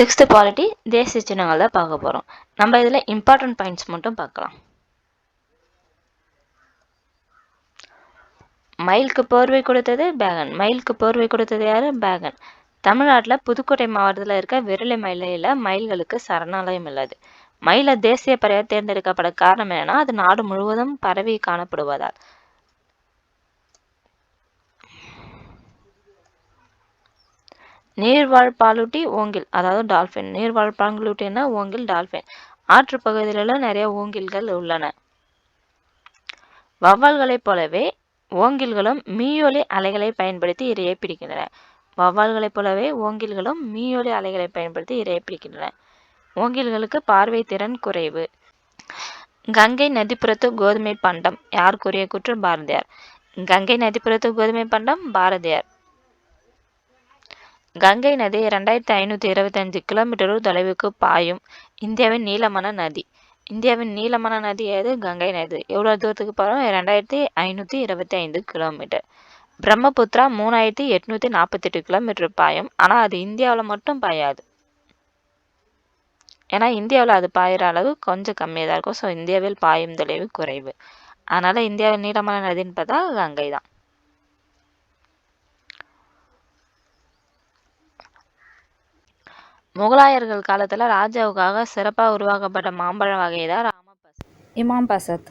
Sixth quality தேசிய சின்னங்கள் தான் பார்க்க போகிறோம் நம்ம இதில் இம்பார்ட்டன்ட் பாயிண்ட்ஸ் மட்டும் பார்க்கலாம். மயிலுக்கு போர்வை கொடுத்தது பேகன் மயிலுக்கு போர்வை கொடுத்தது யாரு? பேகன் தமிழ்நாட்டில் புதுக்கோட்டை மாவட்டத்தில் இருக்க விரலி மயிலையில் மயில்களுக்கு சரணாலயம் உள்ளது. மயில தேசிய பறவை தேர்ந்தெடுக்கப்பட காரணம் என்னன்னா அது நாடு முழுவதும் பரவி காணப்படுவதால். நீர்வாழ் பாலூட்டி ஓங்கில். அதாவது டால்ஃபின். நீர்வாழ் பாலூட்டினா ஓங்கில் டால்ஃபின். ஆற்று பகுதிகளிலும் நிறைய ஓங்கில்கள் உள்ளன. வவ்வால்களைப் போலவே ஓங்கில்களும் மீயொலி அலைகளை பயன்படுத்தி இரையை பிடிக்கின்றன. வவ்வால்களைப் போலவே ஓங்கில்களும் மீயொலி அலைகளை பயன்படுத்தி இரையை பிடிக்கின்றன. ஓங்கில்களுக்கு பார்வை திறன் குறைவு. கங்கை நதிப்புறத்து கோதுமை பண்டம். யார் கூறிய கூற்று பாரதியார்? கங்கை நதிப்புறத்து கோதுமை பண்டம் பாரதியார். கங்கை நதி இரண்டாயிரத்தி ஐநூற்றி இருபத்தஞ்சு கிலோமீட்டர் தொலைவுக்கு பாயும். இந்தியாவின் நீளமான நதி. இந்தியாவின் நீளமான நதி எது? கங்கை நதி. எவ்வளோ தூரத்துக்கு போகிறோம் ரெண்டாயிரத்தி ஐநூற்றி இருபத்தி ஐந்து கிலோமீட்டர். பிரம்மபுத்திரா மூணாயிரத்தி எட்நூற்றி நாற்பத்தெட்டு கிலோமீட்டர் பாயும். ஆனால் அது இந்தியாவில் மட்டும் பாயாது. ஏன்னா இந்தியாவில் அது பாயிற அளவு கொஞ்சம் கம்மியாக தான் இருக்கும். ஸோ இந்தியாவில் பாயும் தொலைவு குறைவு. அதனால் இந்தியாவின் நீளமான நதின்னு பார்த்தா கங்கை தான். முகலாயர்கள் காலத்தில் ராஜாவுக்காக சிறப்பாக உருவாக்கப்பட்ட மாம்பழ வகை தான் ராமபசத் இமாம் பசத்.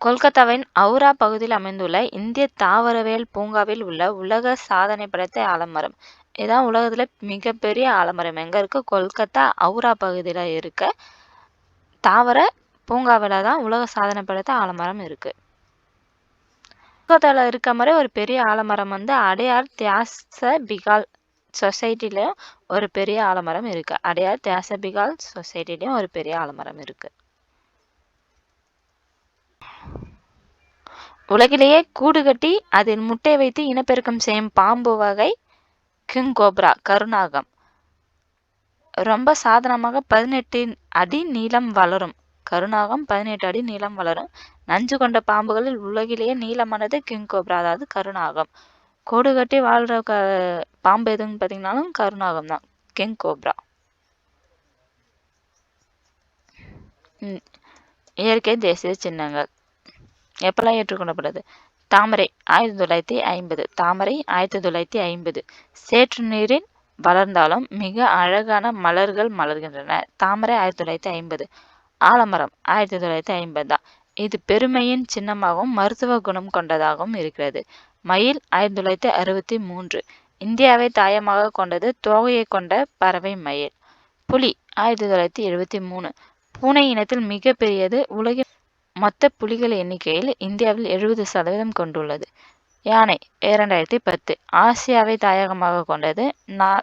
கொல்கத்தாவின் ஔரா பகுதியில் அமைந்துள்ள இந்திய தாவரவியல் பூங்காவில் உள்ள உலக சாதனை படைத்த ஆலமரம். இதுதான் உலகத்தில் மிகப்பெரிய ஆலமரம். எங்கே இருக்கு? கொல்கத்தா ஔரா பகுதியில் இருக்க தாவர பூங்காவில் தான் உலக சாதனை படைத்த ஆலமரம் இருக்கு. பக்கத்தில் இருக்க மாதிரி ஒரு பெரிய ஆலமரம் வந்து அடையார் தியாச பிகால் சொசைட்டிலையும் ஒரு பெரிய ஆலமரம் இருக்கு. அடையார் தியாச பிகால் சொசைட்டிலையும் ஒரு பெரிய ஆலமரம் இருக்கு. உலகிலேயே கூடு கட்டி அதில் முட்டை வைத்து இனப்பெருக்கம் செய்யும் பாம்பு வகை கிங் கோப்ரா கருணாகம் ரொம்ப சாதாரணமாக பதினெட்டு அடி நீளம் வளரும். கருநாகம் பதினெட்டு அடி நீளம் வளரும். நஞ்சு கொண்ட பாம்புகளில் உலகிலேயே நீளமானது கிங் கோப்ரா அதாவது கருநாகம் கோடு கட்டி வாழ்கிற க பாம்பு எதுன்னு பார்த்தீங்கன்னாலும் கருநாகம் தான் கிங் கோப்ரா. இயற்கை தேசிய சின்னங்கள். எப்பெல்லாம் ஏற்றுக்கொள்ளப்படுது? தாமரை ஆயிரத்தி தொள்ளாயிரத்தி ஐம்பது. தாமரை ஆயிரத்தி தொள்ளாயிரத்தி ஐம்பது. சேற்று நீரில் வளர்ந்தாலும் மிக அழகான மலர்கள் மலர்கின்றன. தாமரை ஆயிரத்தி தொள்ளாயிரத்தி ஐம்பது. ஆலமரம் ஆயிரத்தி தொள்ளாயிரத்தி ஐம்பது தான். இது பெருமையின் சின்னமாகவும் மருத்துவ குணம் கொண்டதாகவும் இருக்கிறது. மயில் ஆயிரத்தி தொள்ளாயிரத்தி அறுபத்தி மூன்று. இந்தியாவை தாயமாக கொண்டது தோகையை கொண்ட பறவை மயில். புலி ஆயிரத்தி தொள்ளாயிரத்தி எழுபத்தி மூணு. பூனை இனத்தில் மிக பெரியது உலகின் மொத்த புலிகள் எண்ணிக்கையில் இந்தியாவில் எழுபது சதவீதம் கொண்டுள்ளது. யானை இரண்டாயிரத்தி பத்து. ஆசியாவை தாயகமாக கொண்டது நா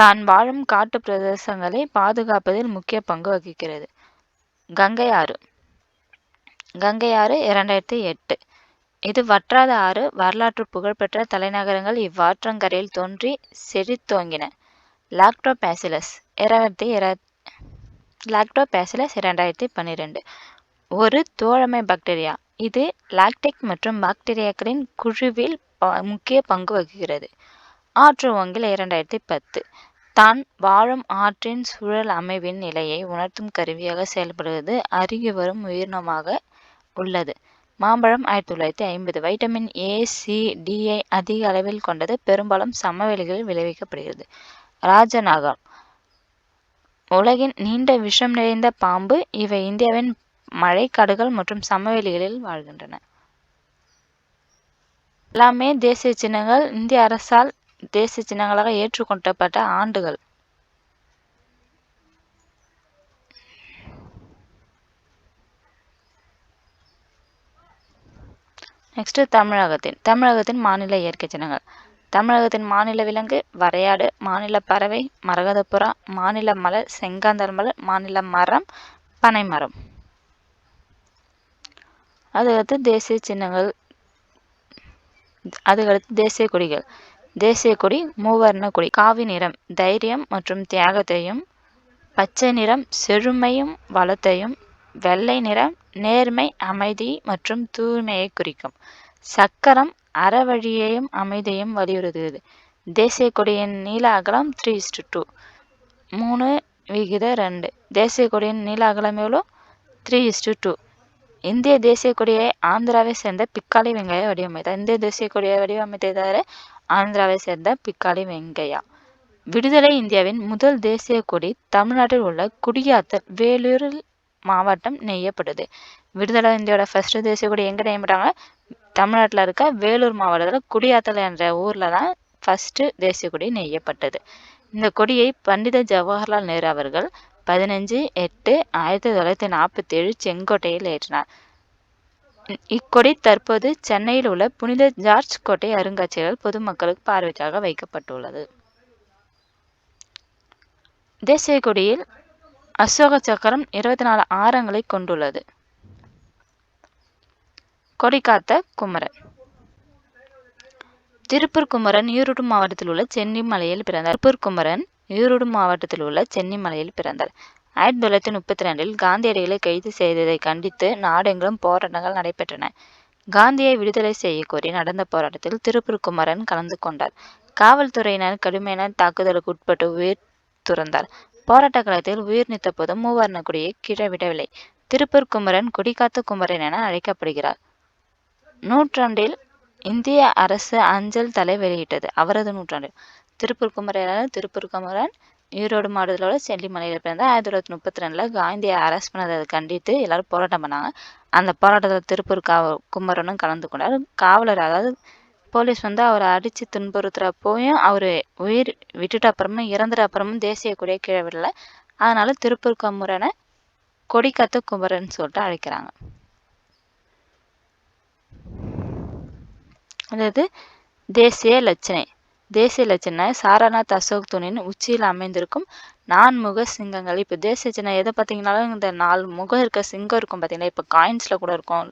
தான் வாழும் காட்டு பிரதேசங்களை பாதுகாப்பதில் முக்கிய பங்கு வகிக்கிறது. கங்கை ஆறு. கங்கை ஆறு இரண்டாயிரத்தி எட்டு. இது வற்றாத ஆறு வரலாற்று புகழ்பெற்ற தலைநகரங்கள் இவ்வாற்றங்கரையில் தோன்றி செழித்தோங்கின லாக்டோபேசிலஸ் இரண்டாயிரத்தி இர லாக்டோபேசிலஸ் இரண்டாயிரத்தி பன்னிரெண்டு. ஒரு தோழமை பாக்டீரியா இது லாக்டிக் மற்றும் பாக்டீரியாக்களின் குழுவில் முக்கிய பங்கு வகிக்கிறது. ஆற்று ஓங்கில் இரண்டாயிரத்தி பத்து. தான் வாழும் ஆற்றின் சூழல் அமைவின் நிலையை உணர்த்தும் கருவியாக செயல்படுவது அருகி வரும் உயிரினமாக உள்ளது. மாம்பழம் ஆயிரத்தி தொள்ளாயிரத்தி ஐம்பது. வைட்டமின் ஏ சி டிஐ அதிக அளவில் கொண்டது பெரும்பாலும் சமவெளிகளில் விளைவிக்கப்படுகிறது. ராஜநாகம். உலகின் நீண்ட விஷம் நிறைந்த பாம்பு இவை இந்தியாவின் மழைக்காடுகள் மற்றும் சமவெளிகளில் வாழ்கின்றன. எல்லாமே தேசிய சின்னங்கள். இந்திய அரசால் தேசிய சின்னங்களாக ஏற்றுக்கொள்ளப்பட்ட ஆண்டுகள். நெக்ஸ்ட் தமிழகத்தின் தமிழகத்தின் மாநில இயற்கை சின்னங்கள். தமிழகத்தின் மாநில விலங்கு வரையாடு மாநில பறவை மரகதப்புறா மாநில மலர் செங்காந்தர் மலர் மாநில மரம் பனைமரம் அதுக்கடுத்து தேசிய சின்னங்கள் அதுக்கடுத்து தேசிய கொடிகள். தேசிய கொடி மூவர்ண கொடி காவி நிறம் தைரியம் மற்றும் தியாகத்தையும் பச்சை நிறம் செழுமையும் வளத்தையும் வெள்ளை நிறம் நேர்மை அமைதி மற்றும் தூய்மையை குறிக்கும். சக்கரம் அறவழியையும் அமைதியையும் வலியுறுத்துகிறது. தேசிய கொடியின் நீள அகலம் த்ரீ இஸ்டு டூ மூணு விகித ரெண்டு. தேசிய கொடியின் நீள அகலம் எவ்வளோ? த்ரீ இஸ்டு டூ இந்திய தேசிய கொடியை ஆந்திராவை சேர்ந்த பிக்காளி வெங்காய வடிவமைத்தார். இந்திய தேசிய கொடியை வடிவமைத்ததாரு ஆந்திராவை சேர்ந்த பிக்காளி வெங்கையா. விடுதலை இந்தியாவின் முதல் தேசிய கொடி தமிழ்நாட்டில் உள்ள குடியாத்தல் வேலூரில் மாவட்டம் நெய்யப்படுது. விடுதலை இந்தியாவோட ஃபர்ஸ்ட் தேசிய கொடி எங்கே நெய்யப்பட்டாங்க? தமிழ்நாட்டில் இருக்க வேலூர் மாவட்டத்தில் குடியாத்தல் என்ற ஊரில் தான் ஃபஸ்ட்டு தேசிய கொடி நெய்யப்பட்டது. இந்த கொடியை பண்டித ஜவஹர்லால் நேரு அவர்கள் பதினஞ்சு எட்டு ஆயிரத்தி தொள்ளாயிரத்தி நாற்பத்தி ஏழு செங்கோட்டையில் ஏற்றினார். இக்கொடி தற்போது சென்னையில் உள்ள புனித ஜார்ஜ் கோட்டை அருங்காட்சியகத்தில் பொதுமக்களுக்கு பார்வைக்காக வைக்கப்பட்டுள்ளது. தேசிய கொடியில் அசோக சக்கரம் இருபத்தி நாலு ஆரங்களை கொண்டுள்ளது. கொடிக்காத்த குமரன். திருப்பூர் குமரன் ஈரோடு மாவட்டத்தில் உள்ள சென்னிமலையில் பிறந்தார். திருப்பூர் குமரன் ஈரோடு மாவட்டத்தில் உள்ள சென்னிமலையில் பிறந்தார். ஆயிரத்தி தொள்ளாயிரத்தி முப்பத்தி ரெண்டில் காந்தியடிகளை கைது செய்ததை கண்டித்து நாடெங்கிலும் போராட்டங்கள் நடைபெற்றன. காந்தியை விடுதலை செய்ய கோரி நடந்த போராட்டத்தில் திருப்பூர் குமரன் கலந்து கொண்டார். காவல்துறையினர் கடுமையான தாக்குதலுக்கு உட்பட்டு உயிர் துறந்தார். போராட்ட காலத்தில் உயிர் நீத்த போதும் மூவர்ண கொடியை கீழவிடவில்லை. திருப்பூர் குமரன் கொடிகாத்த குமரன் என அழைக்கப்படுகிறார். நூற்றாண்டில் இந்திய அரசு அஞ்சல் தலை வெளியிட்டது. அவரது நூற்றாண்டில் திருப்பூர் குமரன் திருப்பூர் குமரன் ஈரோடு மாவட்டத்தோட செல்லிமலையில் பிறந்த ஆயிரத்தி தொள்ளாயிரத்தி முப்பத்தி ரெண்டில் காந்தியை அரெஸ்ட் பண்ணதை கண்டித்து எல்லாரும் போராட்டம் பண்ணாங்க. அந்த போராட்டத்தில் திருப்பூர் காவ குமரனும் கலந்து கொண்டார். காவலர் அதாவது போலீஸ் வந்து அவரை அடித்து துன்புறுத்துறப்போயும் அவர் உயிர் விட்டுட்ட அப்புறமும் இறந்துட்ட அப்புறமும் தேசிய கொடியை கீழே விடல. அதனால திருப்பூர் குமரனை கொடிக்கத்து குமரன் சொல்லிட்டு அழைக்கிறாங்க. அதாவது தேசிய லட்சணை. தேசிய லட்சணை சாரநாத் அசோக் தூணின் உச்சியில் அமைந்திருக்கும் நான்முக சிங்கங்கள். இப்போ தேசிய லட்சணை எதை பார்த்தீங்கனாலும் இந்த நாலு முகம் இருக்க சிங்கம் இருக்கும் பார்த்தீங்களா? இப்போ காயின்ஸில் கூட இருக்கும்.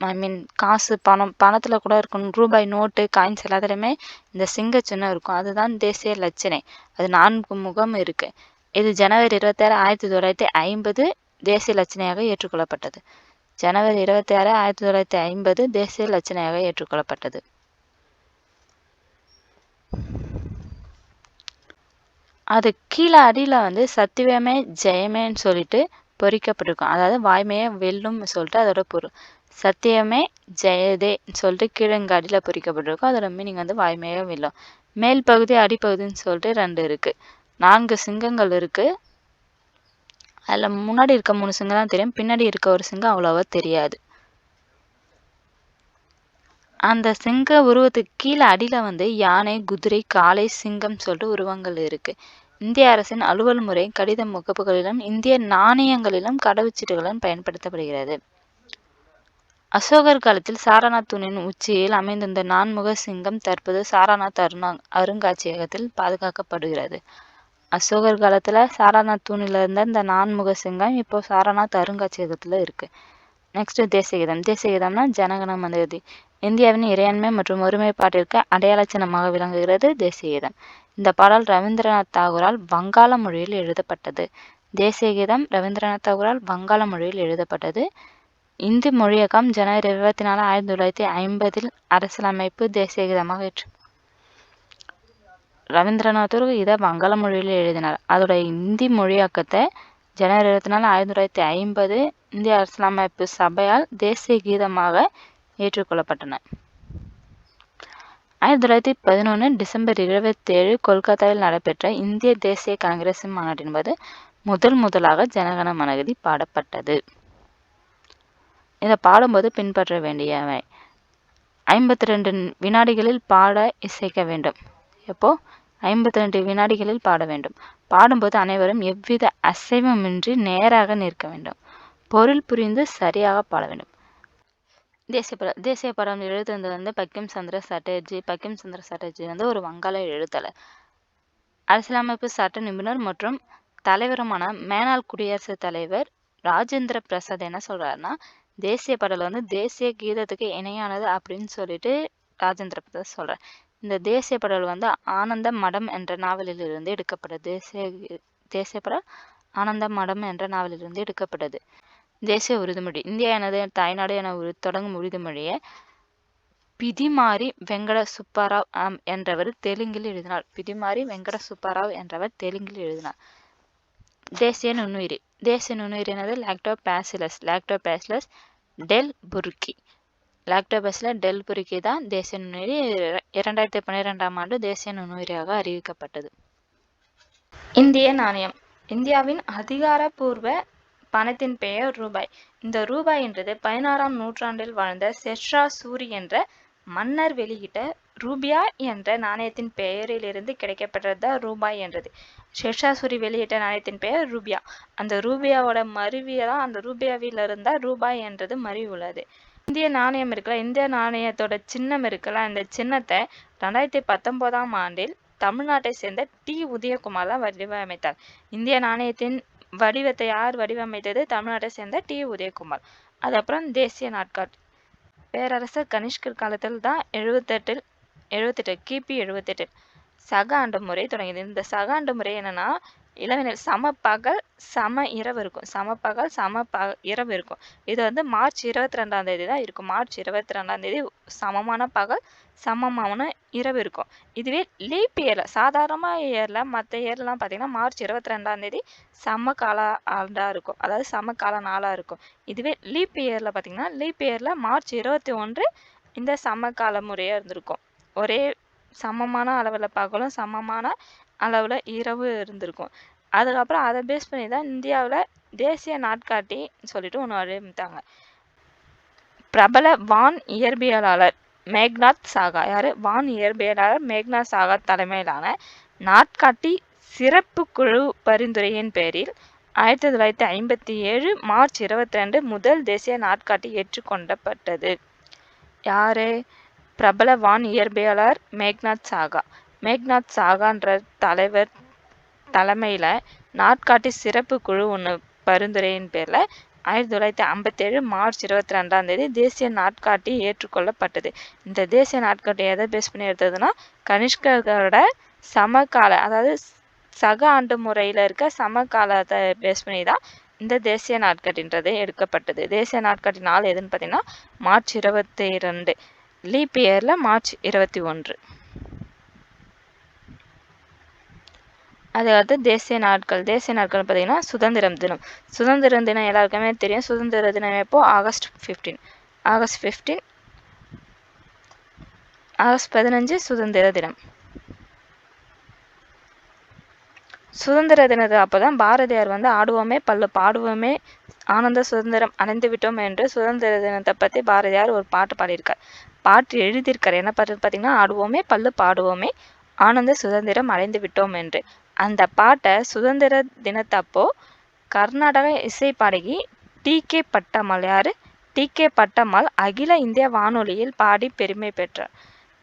ஐ மீன் காசு பணம் பணத்தில் கூட இருக்கும். ரூபாய் நோட்டு காயின்ஸ் எல்லாத்துலேயுமே இந்த சிங்க சின்னம் இருக்கும். அதுதான் தேசிய லட்சணை அது நான்கு முகம் இருக்குது இது ஜனவரி இருபத்தாறு ஆயிரத்தி தொள்ளாயிரத்தி ஐம்பது தேசிய லட்சணையாக ஏற்றுக்கொள்ளப்பட்டது. ஜனவரி இருபத்தி ஆறு ஆயிரத்தி தொள்ளாயிரத்தி ஐம்பது தேசிய லட்சணையாக ஏற்றுக்கொள்ளப்பட்டது. அது கீழே அடியில் வந்து சத்தியமே ஜெயமேன்னு சொல்லிட்டு பொறிக்கப்பட்டிருக்கும். அதாவது வாய்மையே வெல்லும்னு சொல்லிட்டு அதோட பொருள். சத்தியமே ஜெயதேன்னு சொல்லிட்டு கீழங்க அடியில் பொறிக்கப்பட்டிருக்கும். அதோட மீனிங் வந்து வாய்மையே வெல்லும். மேல் பகுதி அடிப்பகுதின்னு சொல்லிட்டு ரெண்டு இருக்கு. நான்கு சிங்கங்கள் இருக்கு. அதில் முன்னாடி இருக்க மூணு சிங்கம் தான் தெரியும். பின்னாடி இருக்க ஒரு சிங்கம் அவ்வளோவா தெரியாது. அந்த சிங்க உருவத்துக்கு கீழே அடியில் வந்து யானை குதிரை காளை சிங்கம் சொல்லிட்டு உருவங்கள் இருக்கு. இந்திய அரசின் அலுவல் முறை கடித முகப்புகளிலும் இந்திய நாணயங்களிலும் கடவுச்சீட்டுகளும் பயன்படுத்தப்படுகிறது. அசோகர் காலத்தில் சாரநாத் தூணின் உச்சியில் அமைந்திருந்த நான்முக சிங்கம் தற்போது சாரநாத் அருணா அருங்காட்சியகத்தில் பாதுகாக்கப்படுகிறது. அசோகர் காலத்தில் சாரநாத் தூணில் இருந்த இந்த நான்முக சிங்கம் இப்போ சாரநாத் அருங்காட்சியகத்தில் இருக்கு. நெக்ஸ்ட் தேசியகீதம். தேசியகீதம்னா ஜனகணம் வந்தது இந்தியாவின் இறையாண்மை மற்றும் ஒருமைப்பாட்டிற்கு அடையாள சின்னமாக விளங்குகிறது தேசியகீதம். இந்த பாடல் ரவீந்திரநாத் தாகூரால் வங்காள மொழியில் எழுதப்பட்டது. தேசியகீதம் ரவீந்திரநாத் தாகூரால் வங்காள மொழியில் எழுதப்பட்டது. இந்தி மொழியகம் ஜனவரி இருபத்தி நாலு ஆயிரத்தி தொள்ளாயிரத்தி ஐம்பதில் அரசியலமைப்பு தேசியகீதமாக ஏற்று. ரவீந்திரநாத்தூர் இதை வங்காள மொழியில் எழுதினார். அதோட இந்தி மொழியாக்கத்தை ஜனவரி இருபத்தி நாலு ஆயிரத்தி தொள்ளாயிரத்தி ஐம்பது இந்திய அரசியலமைப்பு சபையால் தேசிய கீதமாக ஏற்றுக்கொள்ளப்பட்டன. ஆயிரத்தி தொள்ளாயிரத்தி பதினொன்று டிசம்பர் இருபத்தேழு கொல்கத்தாவில் நடைபெற்ற இந்திய தேசிய காங்கிரஸ் மாநாட்டின் போது முதல் முதலாக ஜனகண மனகதி பாடப்பட்டது. இதை பாடும்போது பின்பற்ற வேண்டியவை. ஐம்பத்தி ரெண்டு வினாடிகளில் பாட இசைக்க வேண்டும். எப்போ? ஐம்பத்தி ரெண்டு வினாடிகளில் பாட வேண்டும். பாடும்போது அனைவரும் எவ்வித அசைவமின்றி நேராக நிற்க வேண்டும். பொருள் புரிந்து சரியாக பாட வேண்டும். தேசிய படம் தேசிய படம் எழுதுனது வந்து பக்கிம் சந்திர சட்டர்ஜி பக்கிம் சந்திர சட்டர்ஜி வந்து ஒரு வங்காள எழுத்தாளர். அரசியலமைப்பு சட்ட நிபுணர் மற்றும் தலைவருமான மேனாள் குடியரசுத் தலைவர் ராஜேந்திர பிரசாத் என்ன சொல்றாருன்னா தேசிய பாடல் வந்து தேசிய கீதத்துக்கு இணையானது அப்படின்னு சொல்லிட்டு ராஜேந்திர பிரசாத் சொல்றார். இந்த தேசிய பாடல் வந்து ஆனந்த மடம் என்ற நாவலிலிருந்து எடுக்கப்பட்டது தேசிய தேசிய பாடல் ஆனந்த மடம் என்ற நாவலிலிருந்து எடுக்கப்பட்டது. தேசிய உறுதிமொழி. இந்தியா எனது தாய்நாடு என உரு தொடங்கும் உறுதிமொழியை பிதிமாரி வெங்கட சுப்பாராவ் ஆம் என்றவர் தெலுங்கில் எழுதினார். பிதிமாரி வெங்கட சுப்பாராவ் என்றவர் தெலுங்கில் எழுதினார். தேசிய நுண்ணுயிரி. தேசிய நுண்ணுயிரி என்னது? Lactobacillus. Lactobacillus delbrueckii lactobacillus delbrueckii தான் தேசிய நுண்ணுயிரி. இரண்டாயிரத்தி பன்னிரெண்டாம் ஆண்டு தேசிய நுண்ணுயிரியாக அறிவிக்கப்பட்டது. இந்திய நாணயம். இந்தியாவின் அதிகாரப்பூர்வ பணத்தின் பெயர் ரூபாய். இந்த ரூபாய் என்றது பதினாறாம் நூற்றாண்டில் வாழ்ந்த ஷெர்ஷா சூரி என்ற மன்னர் வெளியிட்ட ரூபியா என்ற நாணயத்தின் பெயரிலிருந்து கிடைக்கப்பட்டதுதான் ரூபாய் என்றது. ஷெர்ஷா சூரி வெளியிட்ட நாணயத்தின் பெயர் ரூபியா. அந்த ரூபியாவோட மருவியெல்லாம் அந்த ரூபியாவில் இருந்தால் ரூபாய் என்றது மருவி உள்ளது. இந்திய நாணயம் இருக்குல்ல இந்திய நாணயத்தோட சின்னம் இருக்குல்ல அந்த சின்னத்தை ரெண்டாயிரத்தி பத்தொன்பதாம் ஆண்டில் தமிழ்நாட்டை சேர்ந்த டி. உதயகுமார் தான் வடிவமைத்தார். இந்திய நாணயத்தின் வடிவத்தை யார் வடிவமைத்தது? தமிழ்நாட்டை சேர்ந்த டி. உதயகுமார். அதுக்கப்புறம் தேசிய நாட்காட்டி பேரரசர் கனிஷ்கர் காலத்தில் தான் எழுபத்தெட்டில் எழுவத்தெட்டு கிபி எழுபத்தெட்டில் சக ஆண்டு முறை தொடங்கியது. இந்த சக ஆண்டு முறை என்னன்னா இளவினர் சம பகல் சம இரவு இருக்கும். சம பகல் சம ப இரவு இருக்கும். இது வந்து மார்ச் இருபத்தி ரெண்டாம் தேதி தான் இருக்கும். மார்ச் இருபத்தி ரெண்டாம் தேதி சமமான பகல் சமமான இரவு இருக்கும். இதுவே லீப் இயரில் சாதாரணமாக இயரில் மற்ற இயர்லாம் பார்த்திங்கன்னா மார்ச் இருபத்தி ரெண்டாந்தேதி சம கால ஆண்டாக இருக்கும். அதாவது சம கால நாளாக இருக்கும். இதுவே லீப் இயரில் பார்த்தீங்கன்னா லீப் இயரில் மார்ச் இருபத்தி ஒன்று இந்த சம கால முறையாக இருந்திருக்கும். ஒரே சமமான அளவில் பகலும் சமமான அளவில் இரவு இருந்திருக்கும். அதுக்கப்புறம் அதை பேஸ் பண்ணி தான் இந்தியாவில் தேசிய நாட்காட்டி சொல்லிட்டு ஒன்று அறிவித்தாங்க. பிரபல வான் இயற்பியலாளர் மேக்நாத் சாகா. யாரு? வான் இயற்பியலாளர் மேக்நாத் சாகா தலைமையிலான நாட்காட்டி சிறப்பு குழு பரிந்துரையின் பேரில் ஆயிரத்தி தொள்ளாயிரத்தி ஐம்பத்தி ஏழு மார்ச் இருபத்தி ரெண்டு முதல் தேசிய நாட்காட்டி ஏற்றுக்கொண்டப்பட்டது. யாரு? பிரபல வான் இயற்பியலாளர் மேக்நாத் சாகா. மேக்நாத் சாகான்ற தலைவர் தலைமையில் நாட்காட்டி சிறப்பு குழு ஒன்று பரிந்துரையின் பேரில் ஆயிரத்தி தொள்ளாயிரத்தி ஐம்பத்தேழு மார்ச் இருபத்தி ரெண்டாம் தேதி தேசிய நாட்காட்டி ஏற்றுக்கொள்ளப்பட்டது. இந்த தேசிய நாட்காட்டி எதை பேஸ் பண்ணி எடுத்ததுன்னா கனிஷ்கரோட சமகால அதாவது சக ஆண்டு முறையில் இருக்க சமகாலத்தை பேஸ் பண்ணி தான் இந்த தேசிய நாட்காட்டின்றது எடுக்கப்பட்டது. தேசிய நாட்காட்டி நாள் எதுன்னு பார்த்தீங்கன்னா மார்ச் இருபத்தி ரெண்டு லீப் இயரில் மார்ச் இருபத்தி ஒன்று. அதுக்கடுத்து தேசிய நாட்கள். தேசிய நாட்கள் பார்த்தீங்கன்னா சுதந்திரம் தினம். சுதந்திரம் தினம் எல்லாருக்குமே தெரியும். சுதந்திர தினம் எப்போ? August fifteen August fifteen August பதினஞ்சு சுதந்திர தினம். சுதந்திர தினத்து அப்போதான் பாரதியார் வந்து ஆடுவோமே பல்லு பாடுவோமே ஆனந்த சுதந்திரம் அடைந்து விட்டோம் என்று சுதந்திர தினத்தை பற்றி பாரதியார் ஒரு பாட்டு பாடியிருக்கார். பாட்டு எழுதியிருக்கார். என்ன பாட்டு பார்த்தீங்கன்னா ஆடுவோமே பல்லு பாடுவோமே ஆனந்த சுதந்திரம் அடைந்து விட்டோம் என்று. அந்த பாட்டை சுதந்திர தினத்தப்போ கர்நாடக இசை பாடகி T K Pattammal T K Pattammal அகில இந்திய வானொலியில் பாடி பெருமை பெற்றார்.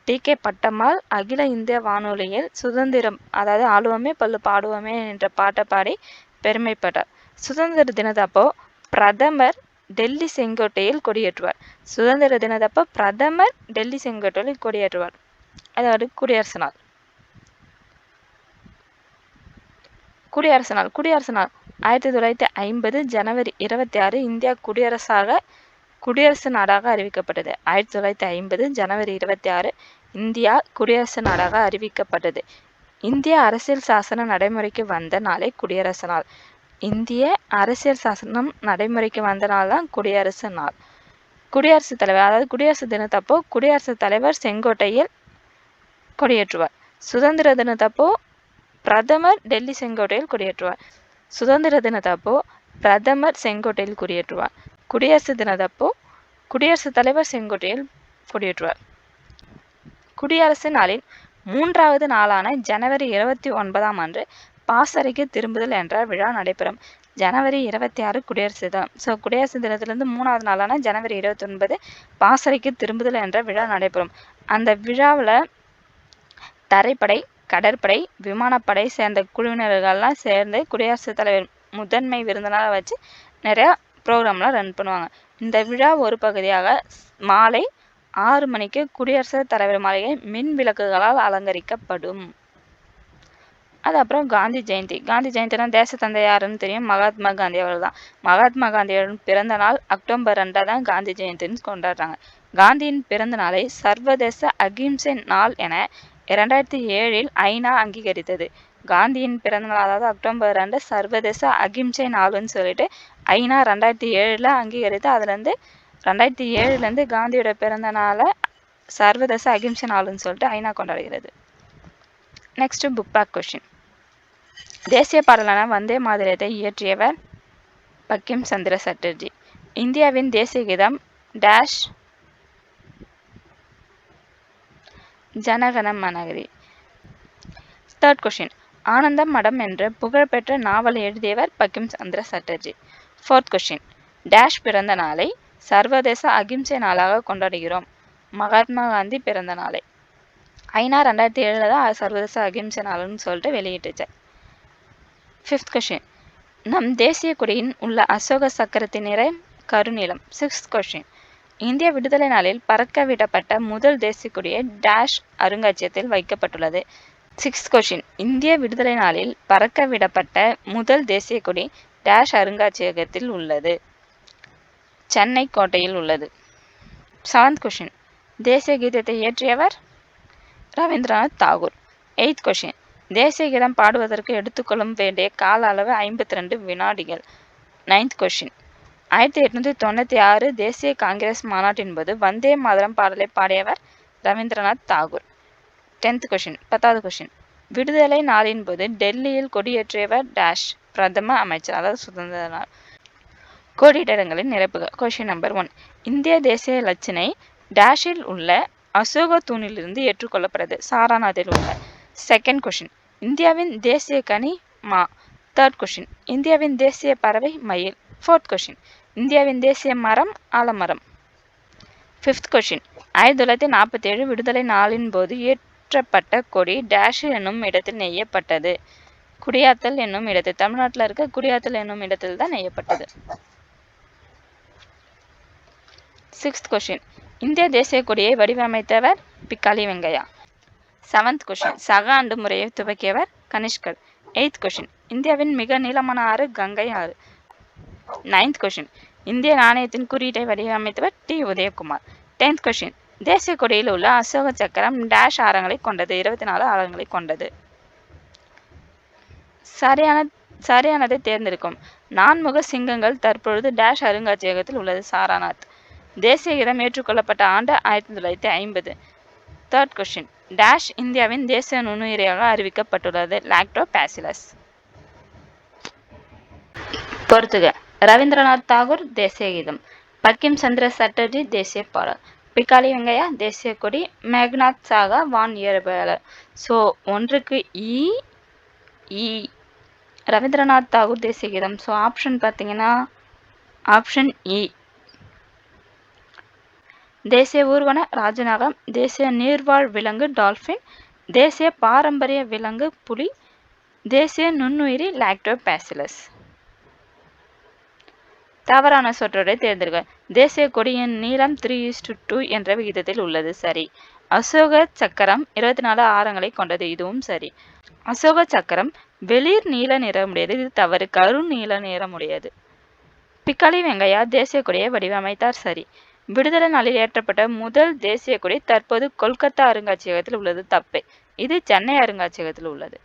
டி கே பட்டம்மாள் அகில இந்திய வானொலியில் சுதந்திரம் அதாவது ஆளுவோமே பல்லு பாடுவோமே என்ற பாட்டை பாடி பெருமை பெற்றார். சுதந்திர தினத்தப்போ பிரதமர் டெல்லி செங்கோட்டையில் கொடியேற்றுவார். சுதந்திர தினத்தப்போ பிரதமர் டெல்லி செங்கோட்டையில் கொடியேற்றுவார். அதாவது குடியரசு நாள். குடியரசு நாள் குடியரசு நாள். ஆயிரத்தி தொள்ளாயிரத்தி ஐம்பது ஜனவரி இருபத்தி ஆறு இந்தியா குடியரசாக குடியரசு நாடாக அறிவிக்கப்பட்டது. ஆயிரத்தி தொள்ளாயிரத்தி ஐம்பது ஜனவரி இருபத்தி ஆறு இந்தியா குடியரசு நாடாக அறிவிக்கப்பட்டது. இந்திய அரசியல் சாசனம் நடைமுறைக்கு வந்த நாளே குடியரசு நாள். இந்திய அரசியல் சாசனம் நடைமுறைக்கு வந்த நாள் தான் குடியரசு நாள். குடியரசுத் தலைவர் அதாவது குடியரசு தினத்தப்போ குடியரசுத் தலைவர் செங்கோட்டையில் கொடியேற்றுவார். சுதந்திர தினத்தப்போ பிரதமர் டெல்லி செங்கோட்டையில் குடியேற்றுவார். சுதந்திர தினத்தப்போ பிரதமர் செங்கோட்டையில் குடியேற்றுவார். குடியரசு தினத்தப்போ குடியரசுத் தலைவர் செங்கோட்டையில் குடியேற்றுவார். குடியரசு நாளின் மூன்றாவது நாளான ஜனவரி இருபத்தி ஒன்பதாம் அன்று பாசறைக்கு திரும்புதல் என்ற விழா நடைபெறும். ஜனவரி இருபத்தி ஆறு குடியரசு தினம். ஸோ குடியரசு தினத்திலிருந்து மூணாவது நாளான ஜனவரி இருபத்தி ஒன்பது பாசறைக்கு திரும்புதல் என்ற விழா நடைபெறும். அந்த விழாவில் தரைப்படை கடற்படை விமானப்படை சேர்ந்த குழுவினர்கள்லாம் சேர்ந்து குடியரசுத் தலைவர் முதன்மை விருந்தினராக வச்சு நிறையா ப்ரோக்ராம்லாம் ரன் பண்ணுவாங்க. இந்த விழா ஒரு பகுதியாக மாலை ஆறு மணிக்கு குடியரசுத் தலைவர் மாளிகை மின் விளக்குகளால் அலங்கரிக்கப்படும். அது அப்புறம் காந்தி ஜெயந்தி. காந்தி ஜெயந்தினா தேசத்தந்தை யாருன்னு தெரியும்? மகாத்மா காந்தி அவர் தான் மகாத்மா காந்தியோட பிறந்த நாள் அக்டோபர் ரெண்டாக தான் காந்தி ஜெயந்தின்னு கொண்டாடுறாங்க. காந்தியின் பிறந்த நாளை சர்வதேச அகிம்சை நாள் என இரண்டாயிரத்தி ஏழில் ஐநா அங்கீகரித்தது. காந்தியின் பிறந்த நாள் அதாவது அக்டோபர் ரெண்டு சர்வதேச அகிம்சை நாளுன்னு சொல்லிட்டு ஐநா ரெண்டாயிரத்தி ஏழில் அங்கீகரித்து அதுலேருந்து ரெண்டாயிரத்தி ஏழுலேருந்து காந்தியோட பிறந்த நாளை சர்வதேச அகிம்சை நாளுன்னு சொல்லிட்டு ஐநா கொண்டாடுகிறது. நெக்ஸ்ட் புக் பேக் கொஷின் தேசிய பாடலான வந்தே மாதிரியத்தை இயற்றியவர் பக்கிம் சந்திர சட்டர்ஜி இந்தியாவின் தேசிய கீதம் டேஷ் ஜனகன மனகரி தேர்ட் கொஷின் ஆனந்தம் மடம் என்ற புகழ்பெற்ற நாவல் எழுதியவர் Bankim Chandra Chatterjee. Fourth question dash பிறந்த நாளை சர்வதேச அகிம்சை நாளாக கொண்டாடுகிறோம். மகாத்மா காந்தி பிறந்த நாளை. ஐநா ரெண்டாயிரத்தி ஏழில் தான் சர்வதேச அகிம்சை நாள்னு சொல்லிட்டு வெளியிட்டுச்சு. ஃபிஃப்த் கொஷின் நம் தேசிய கொடியின் உள்ள அசோக சக்கரத்தின் நிறை கருநீலம். சிக்ஸ்த் கொஷின் இந்திய விடுதலை நாளில் பறக்க விடப்பட்ட முதல் தேசிய டேஷ் அருங்காட்சியகத்தில் வைக்கப்பட்டுள்ளது. சிக்ஸ்த் கொஷின் இந்திய விடுதலை நாளில் பறக்க விடப்பட்ட முதல் தேசிய கொடி டேஷ் அருங்காட்சியகத்தில் உள்ளது. சென்னை கோட்டையில் உள்ளது. செவன்த் கொஷின் தேசிய கீதத்தை இயற்றியவர் ரவீந்திரநாத் தாகூர். எய்த் கொஷின் தேசிய கீதம் பாடுவதற்கு எடுத்துக்கொள்ளும் வேண்டிய கால அளவு ஐம்பத்தி ரெண்டு வினாடிகள். நைன்த் கொஷின் ஆயிரத்தி எட்நூத்தி தொண்ணூற்றி ஆறு தேசிய காங்கிரஸ் மாநாட்டின் போது வந்தே மாதரம் பாடலை பாடியவர் ரவீந்திரநாத் தாகூர். டென்த் கொஷின் பத்தாவது கொஷின் விடுதலை நாளின் போது டெல்லியில் கொடியேற்றியவர் டேஷ் பிரதம அமைச்சர் அதாவது சுதந்திர நாள். கோடியிடங்களின் நிரப்புக கொஷின் நம்பர் ஒன் இந்திய தேசிய இலச்சினை டேஷில் உள்ள அசோக தூணிலிருந்து ஏற்றுக்கொள்ளப்படுது சாராநாத்தில் உள்ள. செகண்ட் கொஷின் இந்தியாவின் தேசிய கனி மா? தேர்ட் கொஷின் இந்தியாவின் தேசிய பறவை மயில். ஃபோர்த் கொஷின் இந்தியாவின் தேசிய மரம் ஆலமரம். ஃபிஃப்த் கொஷின் ஆயிரத்தி தொள்ளாயிரத்தி நாற்பத்தி ஏழு விடுதலை நாளின் போது ஏற்றப்பட்ட கொடி டேஷ் என்னும் இடத்தில் நெய்யப்பட்டது. குடியாத்தல் என்னும் இடத்தில் தமிழ்நாட்டில் இருக்க குடியாத்தல் என்னும் இடத்தில் தான் நெய்யப்பட்டது. சிக்ஸ்த் கொஷின் இந்திய தேசிய கொடியை வடிவமைத்தவர் பிக்காலி வெங்கையா. செவன்த் கொஷின் சக ஆண்டு முறையை துவக்கியவர் கனிஷ்கர். எயித் கொஷின் இந்தியாவின் மிக நீளமான ஆறு கங்கை ஆறு. நைன்த் கொஷின் இந்திய நாணயத்தின் குறியீட்டை வடிவமைத்தவர் டி. உதயகுமார். டென்த் கொஷின் தேசிய கொடியில் உள்ள அசோக சக்கரம் டேஷ் ஆரங்களை கொண்டது. இருபத்தி நாலு ஆரங்களை கொண்டது. சரியான சரியானதை தேர்ந்தெடுக்கும். நான்முக சிங்கங்கள் தற்பொழுது டேஷ் அருங்காட்சியகத்தில் உள்ளது. சாராநாத். தேசிய கீதம் ஏற்றுக்கொள்ளப்பட்ட ஆண்டு ஆயிரத்தி தொள்ளாயிரத்தி ஐம்பது. தேர்ட் கொஷின் டேஷ் இந்தியாவின் தேசிய நுண்ணுயிரியாக அறிவிக்கப்பட்டுள்ளது. லாக்டோ பேசிலஸ் பொறுத்துக. ரவீந்திரநாத் தாகூர் தேசிய கீதம். பக்கிம் சந்திர சட்டர்ஜி தேசிய பாடல். பிக்காலி வெங்கையா தேசிய கொடி. மேக்நாத் சாகா வான் இயற்பியலர். ஸோ ஒன்றுக்கு இ இ ரவீந்திரநாத் தாகூர் தேசிய கீதம். ஸோ ஆப்ஷன் பார்த்தீங்கன்னா ஆப்ஷன் இ. தேசிய ஊர்வன ராஜநாகம் தேசிய நீர்வாழ் விலங்கு டால்ஃபின் தேசிய பாரம்பரிய விலங்கு புலி தேசிய நுண்ணுயிரி லாக்டோபாசிலஸ். தவறான சொற்றொடரை தேர்ந்தெடுக்க தேசிய கொடியின் நீளம் த்ரீ இஸ்டு டூ என்ற விகிதத்தில் உள்ளது. சரி. அசோக சக்கரம் இருபத்தி நாலு ஆரங்களை கொண்டது. இதுவும் சரி. அசோக சக்கரம் வெளிர் நீல நிறமுடையது. இது தவறு. கரு நீல நிறமுடையது. பிக்காளி வெங்கையா தேசிய கொடியை வடிவமைத்தார். சரி. விடுதலை நாளில் ஏற்றப்பட்ட முதல் தேசிய கொடி தற்போது கொல்கத்தா அருங்காட்சியகத்தில் உள்ளது. தப்பே. இது சென்னை அருங்காட்சியகத்தில் உள்ளது.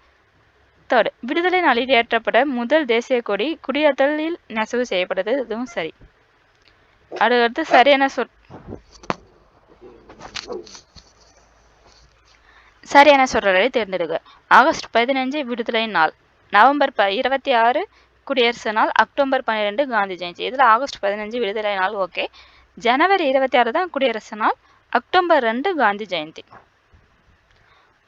தேர்ட் விடுதலை நாளில் ஏற்றப்பட முதல் தேசிய கொடி குடியாத்தலில் நெசவு செய்யப்பட்டது. இதுவும் சரி. அடுத்து சரியான சொல் சரியான சொல்றதை தேர்ந்தெடுக்க ஆகஸ்ட் பதினஞ்சு விடுதலை நாள். நவம்பர் ப இருபத்தி ஆறு குடியரசு நாள் அக்டோபர் பன்னிரெண்டு காந்தி ஜெயந்தி. இதில் ஆகஸ்ட் பதினஞ்சு விடுதலை நாள். ஓகே. ஜனவரி இருபத்தி ஆறு தான் குடியரசு நாள் அக்டோபர் ரெண்டு காந்தி ஜெயந்தி.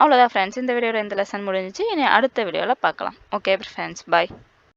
அவ்வளோதான் ஃப்ரெண்ட்ஸ் இந்த வீடியோவில் இந்த லெசன் முடிஞ்சிச்சு. இனி அடுத்த வீடியோவில் பார்க்கலாம். Okay friends bye